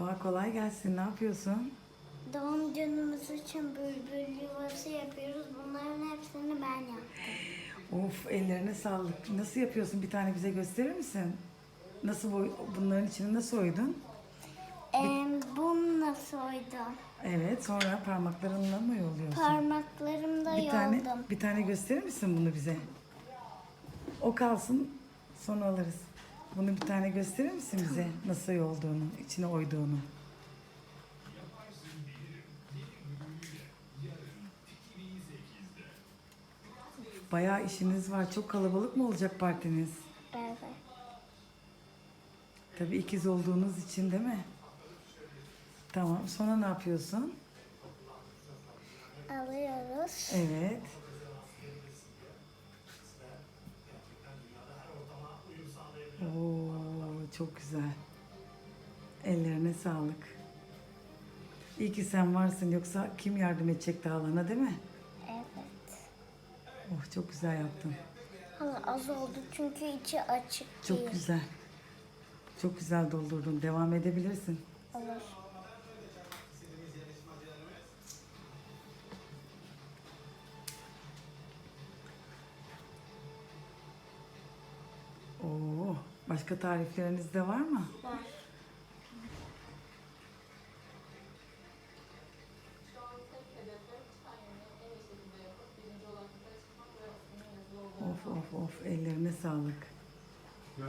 Doğa kolay gelsin. Ne yapıyorsun? Doğum günümüz için bülbül yuvası yapıyoruz. Bunların hepsini ben yaptım. Of ellerine sağlık. Nasıl yapıyorsun? Bir tane bize gösterir misin? Nasıl boy, bunların içini nasıl oydun? Ee, bunu nasıl oydum? Evet. Sonra parmaklarınla mı yoluyorsun? Parmaklarımda bir tane yoldum. bir tane gösterir misin bunu bize? O kalsın. Sonra alırız. Bunu bir tane gösterir misin bize? Nasıl olduğunu, içine oyduğunu? Bayağı işiniz var. Çok kalabalık mı olacak partiniz? Evet. Tabii ikiz olduğunuz için değil mi? Tamam. Sonra ne yapıyorsun? Alıyoruz. Evet. Çok güzel. Ellerine sağlık. İyi ki sen varsın yoksa kim yardım edecek dağılana değil mi? Evet. Oh çok güzel yaptın. Hala az oldu çünkü içi açık Çok değil. güzel. Çok güzel doldurdun. Devam edebilirsin. Başka tarifleriniz de var mı? Var. Of of of ellerine sağlık. Ya